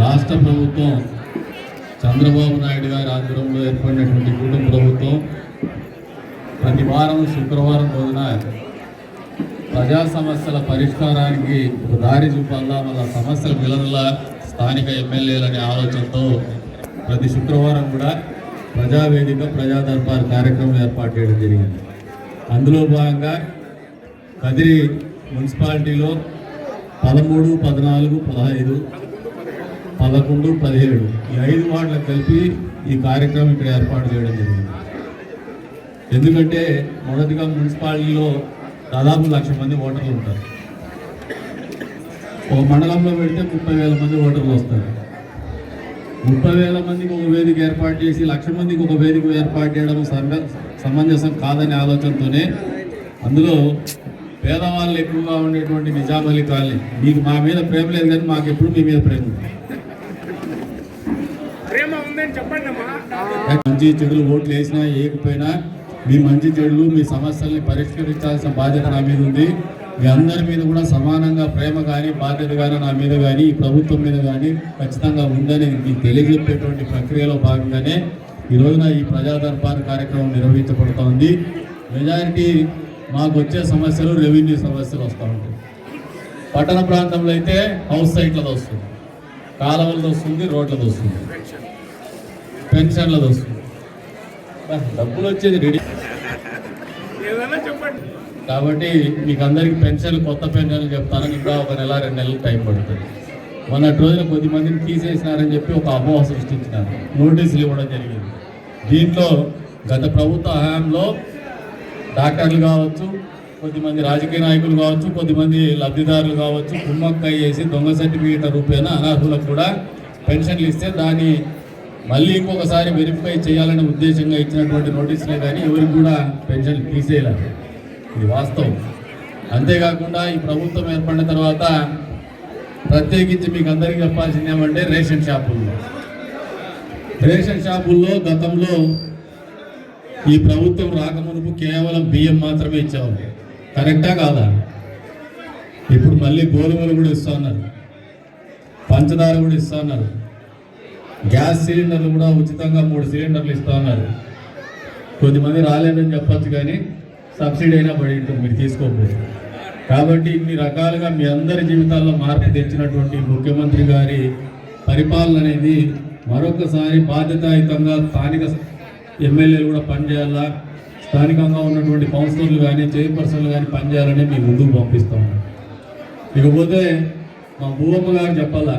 రాష్ట్ర ప్రభుత్వం చంద్రబాబు నాయుడు గారి ఆధ్వర్యంలో ఏర్పడినటువంటి కుటుంబ ప్రభుత్వం ప్రతి వారం శుక్రవారం రోజున ప్రజా సమస్యల పరిష్కారానికి ఒక దారి చూపాలా మన సమస్యల విలనల స్థానిక ఎమ్మెల్యేలనే ఆలోచనతో ప్రతి శుక్రవారం కూడా ప్రజావేదిక ప్రజా దర్బార్ కార్యక్రమం ఏర్పాటు చేయడం జరిగింది. అందులో భాగంగా కదిరి మున్సిపాలిటీలో పదమూడు పద్నాలుగు పదహైదు పదకొండు పదిహేడు ఈ ఐదు వార్డులకు కలిపి ఈ కార్యక్రమం ఇక్కడ ఏర్పాటు చేయడం జరిగింది. ఎందుకంటే మొదటిగా మున్సిపాలిటీలో దాదాపు లక్ష మంది ఓటర్లు ఉంటారు. ఒక మండలంలో పెడితే ముప్పై వేల మంది ఓటర్లు వస్తారు. ముప్పై వేల మందికి ఒక వేదిక ఏర్పాటు చేసి లక్ష మందికి ఒక వేదిక ఏర్పాటు చేయడం సమ- సమంజసం కాదనే ఆలోచనతోనే అందులో పేదవాళ్ళు ఎక్కువగా ఉండేటువంటి నిజామలి కాలనీ. మీకు మా మీద ప్రేమ లేదు కానీ మాకు ఎప్పుడు మీ మీద ప్రేమ ఉంది. ప్రేమ ఉందని చెప్పండి అమ్మా. మంచి చెడులు ఓట్లు వేసినా వేయకపోయినా మీ మంచి చెడులు మీ సమస్యల్ని పరిష్కరించాల్సిన బాధ్యత నా మీద ఉంది. మీ అందరి మీద కూడా సమానంగా ప్రేమ కానీ బాధ్యత కానీ నా మీద కానీ ఈ ప్రభుత్వం మీద కానీ ఖచ్చితంగా ఉందని మీకు తెలియజెప్పేటువంటి ప్రక్రియలో భాగంగానే ఈ రోజున ఈ ప్రజా కార్యక్రమం నిర్వహించబడుతోంది మెజారిటీ మాకు వచ్చే సమస్యలు రెవెన్యూ సమస్యలు వస్తూ ఉంటాయి. పట్టణ ప్రాంతంలో అయితే హౌస్ సైట్లలో వస్తుంది. కాలువలతో వస్తుంది రోడ్లతో వస్తుంది పెన్షన్లది వస్తుంది డబ్బులు వచ్చేది రెడీ. కాబట్టి మీకు అందరికి పెన్షన్లు కొత్త పెన్షన్లు చెప్తాను. ఇంకా ఒక నెల రెండు నెలలు టైం పడుతుంది. మొన్నటి రోజున కొద్ది మందిని తీసేసినారని చెప్పి ఒక అపోహ సృష్టించినారు. నోటీసులు ఇవ్వడం జరిగింది. దీంట్లో గత ప్రభుత్వ హయాంలో డాక్టర్లు కావచ్చు కొద్దిమంది రాజకీయ నాయకులు కావచ్చు కొద్దిమంది లబ్ధిదారులు కావచ్చు కుమ్మక్కయ్య చేసి దొంగ సర్టిఫికేట్ రూపేణ అనర్హులకు కూడా పెన్షన్లు ఇస్తే దాన్ని మళ్ళీ ఇంకొకసారి వెరిఫై చేయాలనే ఉద్దేశంగా ఇచ్చినటువంటి నోటీసులే కానీ ఎవరికి కూడా పెన్షన్లు తీసేయలేదు. ఇది వాస్తవం. అంతేకాకుండా ఈ ప్రభుత్వం ఏర్పడిన తర్వాత ప్రత్యేకించి మీకు అందరికీ చెప్పాల్సింది ఏమంటే రేషన్ షాపుల్లో రేషన్ షాపుల్లో గతంలో ఈ ప్రభుత్వం రాకమునుపు కేవలం బియ్యం మాత్రమే ఇచ్చేవాళ్ళు. కరెక్టా కాదా? ఇప్పుడు మళ్ళీ గోధుమలు కూడా ఇస్తా ఉన్నారు. పంచదార కూడా ఇస్తా ఉన్నారు. గ్యాస్ సిలిండర్లు కూడా ఉచితంగా మూడు సిలిండర్లు ఇస్తా ఉన్నారు. కొద్దిమంది రాలేదని చెప్పచ్చు కానీ సబ్సిడీ అయినా పడి ఉంటుంది మీరు తీసుకోకపోతే. కాబట్టి ఇన్ని రకాలుగా మీ అందరి జీవితాల్లో మార్పు తెచ్చినటువంటి ముఖ్యమంత్రి గారి పరిపాలన అనేది మరొకసారి బాధ్యతాయుతంగా స్థానిక ఎమ్మెల్యేలు కూడా పనిచేయాలా? స్థానికంగా ఉన్నటువంటి కౌన్సిలర్లు కానీ చైర్పర్సన్లు కానీ పనిచేయాలని మీ ముందుకు పంపిస్తాం. ఇకపోతే మా భూవమ్మ గారు చెప్పాలా